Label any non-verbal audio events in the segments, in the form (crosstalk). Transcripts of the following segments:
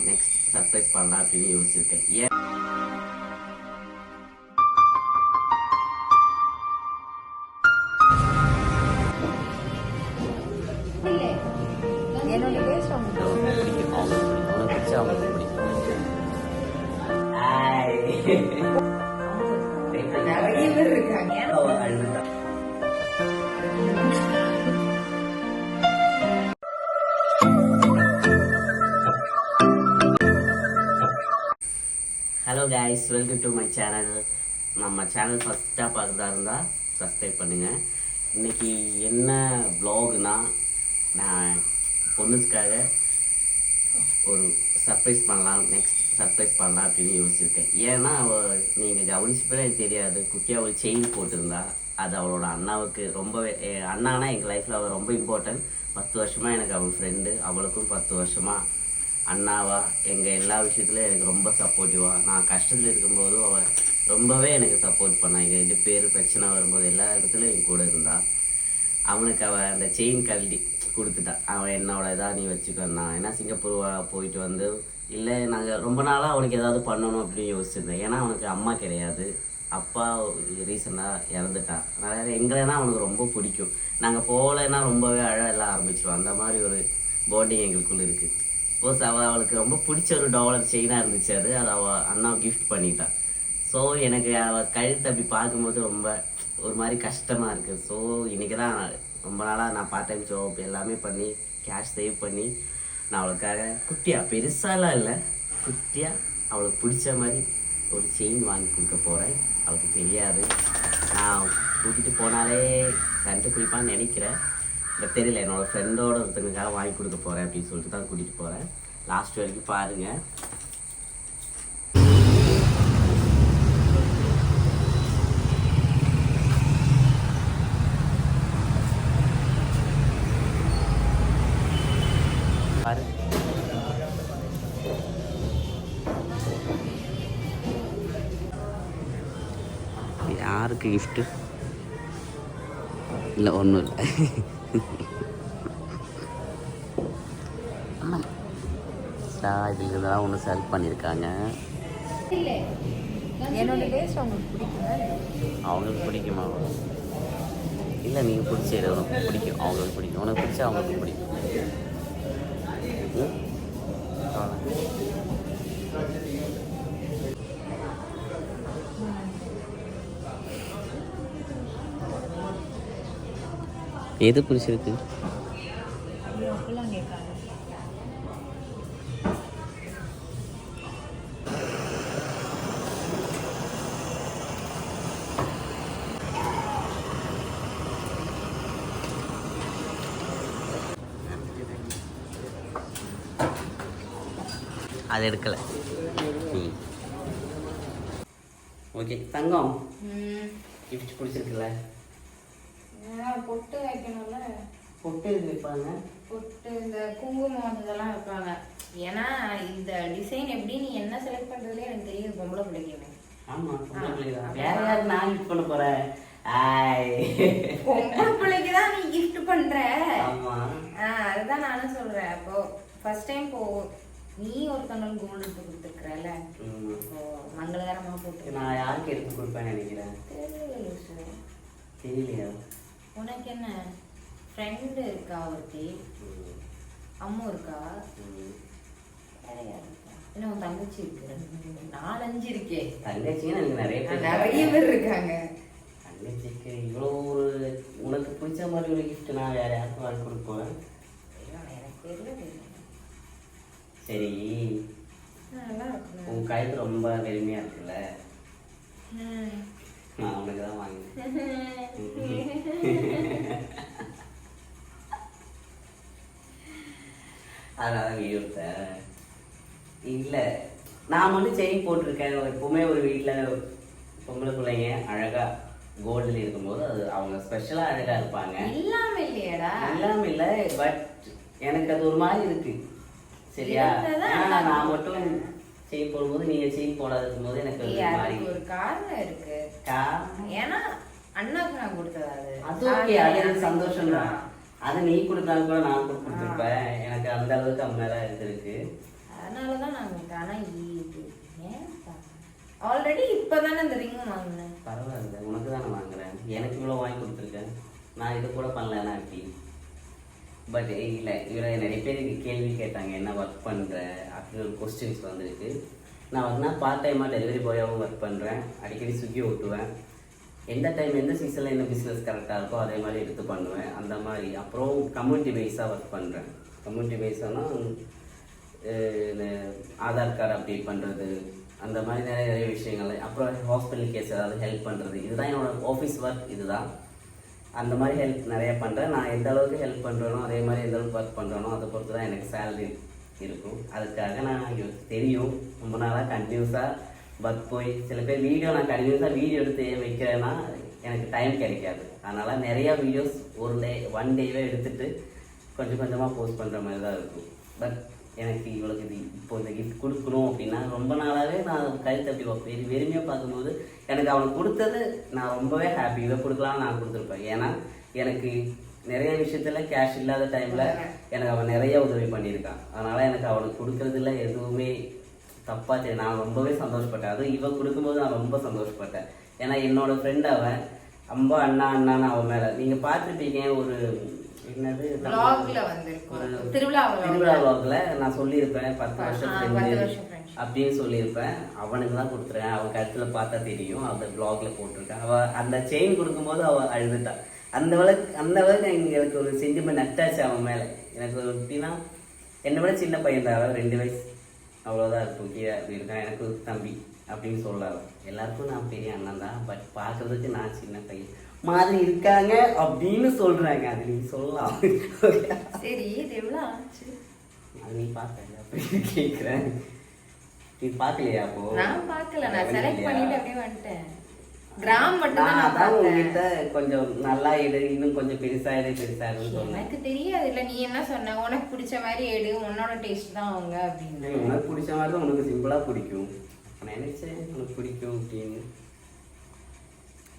பண்ணலாம் next surprise பண்ணலாம் அப்படின்னு யோசிச்சிருக்கேன் ஏன் என்னோட டேஸ்ட் அவங்க அவங்களுக்கு பிடிக்கும் அவங்களுக்கு பிடிக்கும் அவங்களுக்கு பிடிச்சா அவங்களுக்கு பிடிக்கும் நிறைய பேர் இருக்காங்க guys welcome to my channel நம்ம சேனல் ஃபஸ்ட்டாக பார்க்குறதா இருந்தால் சப்ஸ்கிரைப் பண்ணுங்கள் இன்றைக்கி என்ன ப்ளாக்னால் நான் பொண்ணுக்காக ஒரு சர்ப்ரைஸ் பண்ணலாம் நெக்ஸ்ட் சர்ப்ரைஸ் பண்ணலாம் அப்படின்னு யோசிச்சிருக்கேன். ஏன்னா அவள் நீங்கள் கவனிச்சப்பே எனக்கு தெரியாது. குட்டியாக ஒரு செயின் போட்டிருந்தா அது அவளோட அண்ணாவுக்கு ரொம்பவே என் அண்ணானா எங்கள் லைஃப்பில் அவள் ரொம்ப இம்பார்ட்டன்ட் பத்து வருஷமாக எனக்கு அவள் ஃப்ரெண்டு அவளுக்கும் பத்து வருஷமாக அண்ணாவா எங்கள் எல்லா விஷயத்துலையும் எனக்கு ரொம்ப சப்போர்ட்டிவாக நான் கஷ்டத்தில் இருக்கும்போதும் அவள் ரொம்பவே எனக்கு சப்போர்ட் பண்ணா. எங்கள் ரெண்டு பேர் பிரச்சனை வரும்போது எல்லா இடத்துலையும் என் கூட இருந்தாள் அவனுக்கு அவள் அந்த செயின் கழட்டி கொடுத்துட்டா. அவன் என்னோட இதாக நீ வச்சுக்கண்ணா ஏன்னா சிங்கப்பூர் போயிட்டு வந்து இல்லை நாங்கள் ரொம்ப நாளாக அவனுக்கு ஏதாவது பண்ணணும் அப்படின்னு யோசிச்சிருந்தேன். ஏன்னா அவனுக்கு அம்மா கிடையாது. அப்பா ரீசெண்டாக இறந்துட்டான் அதனால் எங்களைனா அவனுக்கு ரொம்ப பிடிக்கும். நாங்கள் போகலைன்னா ரொம்பவே அழ எல்லாம் ஆரம்பிச்சிடும் அந்த மாதிரி ஒரு பாண்டிங் எங்களுக்குள்ளே இருக்குது சப்போஸ் அவள் அவளுக்கு ரொம்ப பிடிச்ச ஒரு டாலர் செயினாக இருந்துச்சு அது. அதை அவள் அண்ணா கிஃப்ட் பண்ணிட்டான் ஸோ எனக்கு அவள் கழுத்து அப்படி பார்க்கும்போது ரொம்ப ஒரு மாதிரி கஷ்டமாக இருக்குது ஸோ இன்றைக்கி தான் ரொம்ப நாளாக நான் பார்ட் டைம் ஜாப் எல்லாமே பண்ணி கேஷ் சேவ் பண்ணி நான் அவளுக்காக குட்டியாக பெருசாலாம் இல்லை குட்டியாக அவளுக்கு பிடிச்ச மாதிரி ஒரு செயின் வாங்கி கொடுக்க போகிறேன் அவளுக்கு தெரியாது. நான் கூட்டிகிட்டு போனாலே கண்டுபிடிப்பான்னு நினைக்கிறேன். பட் தெரியல என்னோடய ஃப்ரெண்டோட ஒருத்தனுக்காக வாங்கி கொடுக்க போகிறேன் அப்படின்னு சொல்லிட்டு தான் கூட்டிகிட்டு போகிறேன் லாஸ்ட் வரைக்கும் பாருங்கள் பாரு யாருக்கு கிஃப்ட்டு இல்லை ஒன்றும் இல்லை இதுக்கு தான் ஒன்று செலக்ட் பண்ணியிருக்காங்க அவங்களுக்கு பிடிக்கும் இல்லை நீங்கள் பிடிச்ச உனக்கு பிடிக்கும் அவங்களுக்கு பிடிக்கும் உனக்கு பிடிச்சா அவங்களுக்கு பிடிக்கும் ம்? அவ்வளவுதான். எது பிடிச்சிருக்கு? அது எடுக்கலை. ஓகே தங்கம். கிஃப்ட் பிடிச்சிருக்குல்ல? பொட்டு வைக்கணும்ல. பொட்டு வைப்பாங்க? பொட்டு இந்த குங்குமம் இதெல்லாம் வைப்பாங்க. ஏன்னா இந்த டிசைன் எப்படி நீ என்ன செலக்ட் பண்றதுல எனக்கு தெரியுது பொம்பளை பிள்ளைக்கு ஆமா பொம்பளை பிள்ளைதான். வேற யாரு நான் கிஃப்ட் பண்ண போறேன் ஆய். பொம்பளை பிள்ளைக்கு தான் நீ கிஃப்ட் ஆமா. ஆ, அதுதான் நானும் சொல்றேன். அப்போ ஃபர்ஸ்ட் டைம் போ நீ ஒருத்தவங்களுக்கு கோல்டு எடுத்து கொடுத்துருக்கல ம். இப்போ மங்களகரமா போட்டு. நான் யாருக்கு எடுத்து கொடுப்பேன்னு நினைக்கிறேன். தெரியலையா? உனக்கு என்ன ஃப்ரெண்டு இருக்கா ஒருத்தி. அம்மா இருக்கா? என்ன உன் தங்கச்சி இருக்கு? நாலஞ்சு இருக்கே. தங்கச்சின்னு எனக்கு நிறைய பேர் நிறைய பேர் இருக்காங்க. தங்கச்சிக்கு இவ்வளோ ஒரு உனக்கு பிடிச்ச மாதிரி ஒரு gift நான் வேற யாருக்கும் வாங்கி கொடுப்பேன். சரி. உன் கழுத்து ரொம்ப வெறுமையா இருக்குல்ல. (laughs) நான் உனக்கு தான் வாங்கினேன் அதனால வீடியோ இல்லை. நான் மட்டும் செயின் போட்டிருக்கேன். எப்பவுமே ஒரு வீட்டில் பொம்பளை பிள்ளைங்க அழகா கோல்டில் இருக்கும்போது அது அவங்க ஸ்பெஷலாக அழகா இருப்பாங்க. இல்லாம இல்லையாடா. எல்லாம் இல்லை பட் எனக்கு அது ஒரு மாதிரி இருக்கு. சரியா? நான் மட்டும் செயின் போடும்போது நீங்க செயின் போடாததுக்கும் போது எனக்கு ஒரு மாதிரி ஒரு காரணம் இருக்கு. ஏன்னா அண்ணாக்கு நான் கொடுத்தது அது. ஓகே அது எனக்கு சந்தோஷம் தான் அதை நீ கொடுத்தாலும் கூட நான் கூட கொடுத்துருப்பேன். எனக்கு அந்த அளவுக்கு அவன் மேல இருந்திருக்கு அதனால தான் நான் உங்களுக்கு ஆனால் e ஆல்ரெடி இப்போ தானே இந்த ரிங் வாங்கினேன். பரவாயில்ல உனக்கு தானே வாங்குறேன்? எனக்கு இவ்வளோ வாங்கி கொடுத்துருக்கேன் நான் இது கூட பண்ணலன்னா எப்படி? பட் eh, இல்லை இவரை நிறைய பேர் கேள்வி கேட்டாங்க என்ன ஒர்க் பண்ணுற அப்படின்னு ஒரு கொஸ்டின்ஸ் வந்திருக்கு. நான் வந்து பார்ட் டைமாக டெலிவரி பாயாகவும் ஒர்க் பண்ணுறேன் அடிக்கடி சுக்கி ஓட்டுவேன். எந்த டைம் எந்த சீசனில் என்ன பிஸ்னஸ் கரெக்டாக இருக்கோ அதே மாதிரி எடுத்து பண்ணுவேன். அந்த மாதிரி. அப்புறம் கம்யூனிட்டி பேஸாக ஒர்க் பண்ணுறேன் கம்யூனிட்டி வைஸானா ஆதார் கார்டு அப்டேட் பண்ணுறது அந்த மாதிரி நிறைய நிறைய விஷயங்கள். அப்புறம் ஹாஸ்பிட்டல் கேஸ் ஏதாவது ஹெல்ப் பண்ணுறது இதுதான் என்னோட ஆஃபீஸ் ஒர்க் இதுதான். அந்த மாதிரி ஹெல்ப் நிறைய பண்ணுறேன் நான் எந்த அளவுக்கு ஹெல்ப் பண்ணுறேனோ அதே மாதிரி எந்த அளவுக்கு ஒர்க் பண்ணுறேனோ அதை பொறுத்து தான் எனக்கு சேலரி இருக்கும். அதுக்காக நான் தெரியும். ரொம்ப நாளாக கண்டினியூஸாக ஒர்க் போய் சில பேர் வீடியோ நான் கண்டினியூஸாக வீடியோ எடுத்து வைக்கிறேன்னா எனக்கு டைம் கிடைக்காது. அதனால் நிறையா வீடியோஸ் ஒரு டே ஒன் டேவே எடுத்துட்டு கொஞ்சம் கொஞ்சமாக போஸ்ட் பண்ணுற மாதிரி தான் இருக்கும். பட் எனக்கு இவளுக்கு இது இப்போ இந்த கிஃப்ட் கொடுக்கணும் அப்படின்னா ரொம்ப நாளாகவே நான் கழுத்து அப்படி வைப்பேன் இது வெறுமையாக பார்க்கும்போது எனக்கு அவனுக்கு கொடுத்தது நான் ரொம்பவே ஹாப்பி இதை கொடுக்கலாம் நான் கொடுத்துருப்பேன். ஏன்னா எனக்கு நிறைய விஷயத்தில் கேஷ் இல்லாத டைமில் எனக்கு அவன் நிறைய உதவி பண்ணியிருக்கான். அதனால் எனக்கு அவனுக்கு கொடுக்கறதுல எதுவுமே தப்பாக தெரியும் நான் ரொம்பவே சந்தோஷப்பட்டேன். அதுவும் இவன் கொடுக்கும்போது நான் ரொம்ப சந்தோஷப்பட்டேன். ஏன்னா என்னோடய ஃப்ரெண்ட் அவன் ரொம்ப அண்ணா அண்ணான்னு அவன் மேலே. நீங்கள் பார்த்துருப்பீங்க ஒரு என்னது vlogல வந்திருக்கும். திருவிழா vlog. திருவிழா vlogல நான் சொல்லியிருப்பேன் பத்து வருஷம். அப்படின்னு சொல்லியிருப்பேன். அவனுக்கு தான் கொடுத்துருவேன். அவன் கழுத்துல பார்த்தா தெரியும். அந்த vlogல போட்டிருக்கேன் அவ அந்த செயின் கொடுக்கும்போது அவ அழுதுட்டா. அந்த அளவுக்கு அந்த அளவுக்கு எங்களுக்கு ஒரு சென்டிமெண்ட் அட்டாச் அவன் மேல. எனக்கு ஒரு எப்படின்னா என்னை விட சின்ன பையன் தான். ரெண்டு வயசு. அவ்வளோதான் இருக்கும். கீழே அப்படி இருக்கான். எனக்கு தம்பி அப்படின்னு சொல்லலாம். எல்லாருக்கும் நான் பெரிய அண்ணன் தான். பட் பார்க்கறதுக்கு நான் சின்ன பையன். மாதிரி இருக்காங்க அப்படின்னு சொல்றாங்க. அது நீ சொல்லலாம். சரி இது எவ்வளவு ஆச்சு? அது நீ பார்க்கல அப்படின்னு கேட்குறேன் நீ பார்க்கலையா அப்போ? நான் பார்க்கல நான் செலக்ட் பண்ணிட்டு அப்படியே வந்துட்டேன். கிராம் மட்டும் தான் அதான் உங்ககிட்ட கொஞ்சம் நல்லா எடு இன்னும் கொஞ்சம் பெருசா எடு பெருசா சொன்னேன். எனக்கு தெரியாது இல்ல நீ என்ன சொன்ன? உனக்கு பிடிச்ச மாதிரி எடு உன்னோட டேஸ்ட் தான் அவங்க அப்படின்னு. உனக்கு பிடிச்ச மாதிரி தான் உனக்கு சிம்பிளா பிடிக்கும். நினைச்சேன் உனக்கு பிடிக்கும் அப்படின்னு.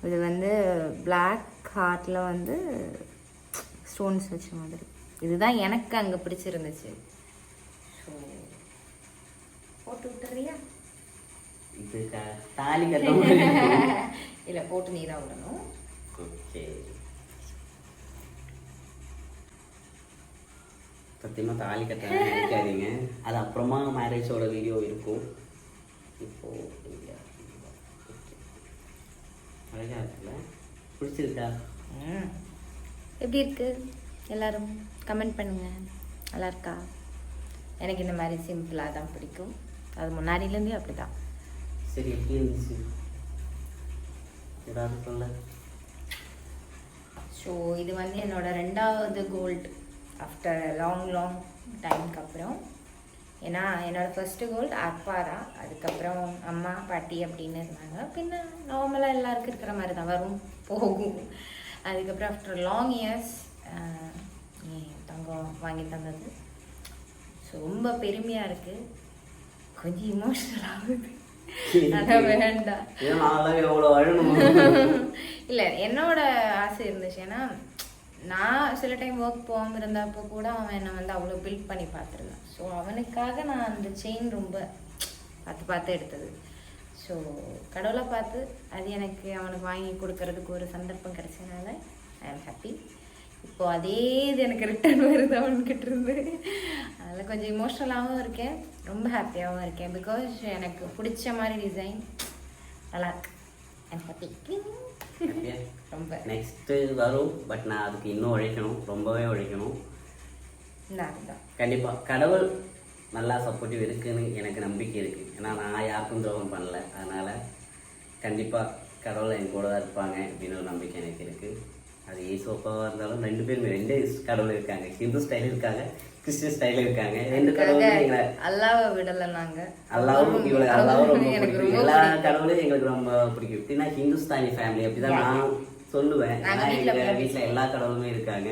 இது வந்து பிளாக் ஹார்ட்ல வந்து ஸ்டோன்ஸ் வச்ச மாதிரி. இதுதான் எனக்கு அங்க பிடிச்சிருந்துச்சு. ஸோ போட்டு விட்டுறியா? இது தாலி இல்ல போட்டு நீ தான் விடணும். ஓகே. சத்தியமா தாலி கட்ட நினைக்காதீங்க அது அப்புறமா மேரேஜோட வீடியோ இருக்கும். இப்போ இங்க. Okay. அழகா இருக்குல்ல பிடிச்சிருக்கா? ம். எப்படி இருக்கு? எல்லாரும் கமெண்ட் பண்ணுங்க. நல்லா இருக்கா? எனக்கு இந்த மாதிரி சிம்பிளாக தான் பிடிக்கும். அது முன்னாடியிலேருந்தே அப்படி தான் சரி எப்படி இருந்துச்சு? ஏதாவது சொல்ல? ஸோ இது வந்து என்னோட ரெண்டாவது கோல்டு ஆஃப்டர் லாங் லாங் டைம்க்கு அப்புறம். ஏன்னா என்னோட ஃபர்ஸ்ட் கோல்டு அப்பாரா அதுக்கப்புறம் அம்மா பாட்டி அப்படின்னு இருந்தாங்க. பின்ன நார்மலாக எல்லாருக்கும் இருக்கிற மாதிரி தான் வரும் போகும். அதுக்கப்புறம் ஆஃப்டர் லாங் இயர்ஸ் தங்கம் வாங்கி தந்தது. ஸோ ரொம்ப பெருமையாக இருக்குது கொஞ்சம் இமோஷனல் ஆகுது. அதான் வேண்டாம். (laughs) இல்லை என்னோட ஆசை இருந்துச்சு. ஏன்னா நான் சில டைம் ஒர்க் போகாமல் இருந்தப்போ கூட அவன் என்னை வந்து அவ்வளோ பில்ட் பண்ணி பார்த்துருந்தான். ஸோ அவனுக்காக நான் அந்த செயின் ரொம்ப பார்த்து பார்த்து எடுத்தது. ஸோ கடவுளை பார்த்து அது எனக்கு அவனுக்கு வாங்கி கொடுக்கறதுக்கு ஒரு சந்தர்ப்பம் கிடைச்சனால ஐ ஆம் ஹாப்பி இப்போ அதே இது எனக்கு ரிட்டர்ன் வருது அவன்கிட்ட இருந்து. அதில் கொஞ்சம் இமோஷ்னலாகவும் இருக்கேன் ரொம்ப ஹாப்பியாகவும் இருக்கேன். பிகாஸ் எனக்கு பிடிச்ச மாதிரி டிசைன் நல்லா இருக்கு. ஐம் ஹாப்பி ரொம்ப. நெக்ஸ்ட்டு வரும் பட் நான் அதுக்கு இன்னும் உழைக்கணும். ரொம்பவே உழைக்கணும். கண்டிப்பாக கடவுள் நல்லா சப்போர்ட்டிவ் இருக்குன்னு எனக்கு நம்பிக்கை இருக்குது ஏன்னா நான் யாருக்கும் துரோகம் பண்ணல. அதனால் கண்டிப்பாக கடவுள் என் கூட தான் இருப்பாங்க அப்படின்னு ஒரு நம்பிக்கை எனக்கு இருக்குது அது ஏசோப்பாவாக இருந்தாலும் ரெண்டு பேருமே ரெண்டு கடவுள் இருக்காங்க. ஹிந்து ஸ்டைல் இருக்காங்க. கிறிஸ்டின் ஸ்டைல் இருக்காங்க. ரெண்டு கடவுளும் அல்லாவை விடலை நாங்க. அல்லாவும் இவளுக்கு அல்லாவும் ரொம்ப பிடிக்கும். எல்லா. கடவுளையும் எங்களுக்கு ரொம்ப பிடிக்கும். எப்படின்னா ஹிந்துஸ்தானி ஃபேமிலி அப்படிதான் நான் சொல்லுவேன். வீட்டில் எல்லா கடவுளுமே இருக்காங்க.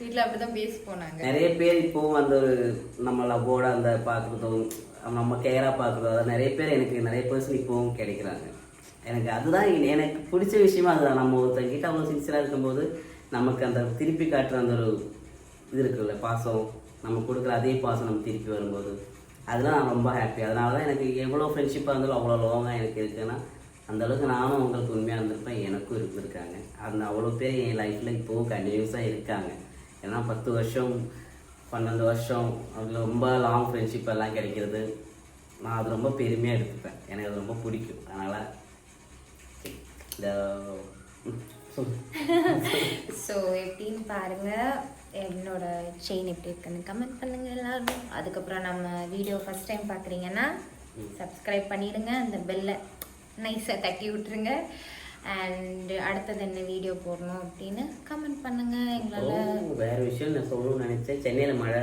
வீட்டில் அப்படிதான் பேசி போனாங்க. நிறைய பேர் இப்போவும் அந்த ஒரு நம்ம லவ்வோட அந்த பார்க்குறதும் நம்ம கேராக பார்க்குறதும் அதாவது நிறைய பேர் எனக்கு நிறைய பர்சன் இப்போவும் கிடைக்கிறாங்க. எனக்கு அதுதான் எனக்கு பிடிச்ச விஷயமா அதுதான். நம்ம ஒருத்தங்கிட்ட அவ்வளோ சின்சியராக இருக்கும்போது நமக்கு அந்த திருப்பி காட்டுற அந்த ஒரு இது இருக்குல்ல பாசம் நம்ம கொடுக்குற அதே பாசம் நம்ம திருப்பி வரும்போது. அதெல்லாம் நான் ரொம்ப ஹாப்பி அதனால தான் எனக்கு எவ்வளோ ஃப்ரெண்ட்ஷிப்பாக இருந்தாலும் அவ்வளோ லோங்காக எனக்கு இருக்குன்னா அந்த அளவுக்கு நானும் உங்களுக்கு உண்மையாக இருந்திருப்பேன். எனக்கும் இருந்திருக்காங்க. அந்த அவ்வளோ பேர் என் லைஃப்பில் இப்போவும் கண்டினியூஸாக இருக்காங்க. ஏன்னா பத்து வருஷம் பன்னெண்டு வருஷம் அதில் ரொம்ப லாங் ஃப்ரெண்ட்ஷிப் எல்லாம் கிடைக்கிறது. நான் அது ரொம்ப பெருமையாக எடுத்துப்பேன். எனக்கு அது ரொம்ப பிடிக்கும். அதனால் இந்த ஸோ (laughs) எப்படின்னு பாருங்கள் என்னோட செயின் எப்படி இருக்குன்னு கமெண்ட் பண்ணுங்க எல்லாரும். அதுக்கப்புறம் நம்ம வீடியோ ஃபர்ஸ்ட் டைம் பார்க்குறீங்கன்னா சப்ஸ்கிரைப் பண்ணிடுங்க. அந்த பெல்லை நைஸாக தட்டி விட்டுருங்க. அண்ட் அடுத்தது என்ன வீடியோ போடணும் அப்படின்னு கமெண்ட் பண்ணுங்க எங்களால். வேற விஷயம் நான் சொல்லணும்னு நினைச்சேன். சென்னையில மழை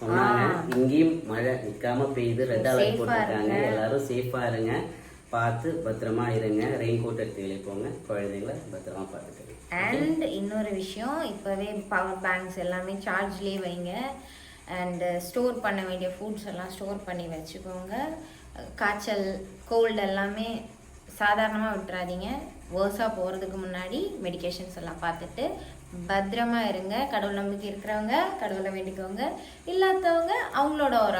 சொன்னாங்க. இங்கேயும் மழை நிக்காம பெய்யுது ரெட் அலர்ட் போட்டிருக்காங்க. எல்லாரும் சேஃபா இருங்க. பார்த்து பத்திரமா இருங்க. ரெயின் கோட் எடுத்து வெளியே போங்க. குழந்தைங்களை பத்திரமா பார்த்துக்கங்க. அண்ட் இன்னொரு விஷயம் இப்போவே பவர் பேங்க்ஸ் எல்லாமே சார்ஜ்லேயே வைங்க. அண்டு ஸ்டோர் பண்ண வேண்டிய ஃபுட்ஸ் எல்லாம் ஸ்டோர் பண்ணி வச்சுக்கோங்க. காய்ச்சல் கோல்டு எல்லாமே சாதாரணமாக விட்டுறாதீங்க. வேர்ஸாக போகிறதுக்கு முன்னாடி மெடிகேஷன்ஸ் எல்லாம் பார்த்துட்டு பத்திரமா இருங்க. கடவுள் நம்பிக்கை இருக்கிறவங்க கடவுளை வேண்டிக்கோங்க. இல்லாதவங்க அவங்களோட ஒரு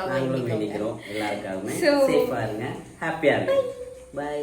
வேண்டிக்கிறோம். எல்லாருக்காகவுமே இருங்க. ஹாப்பியா இருங்க பை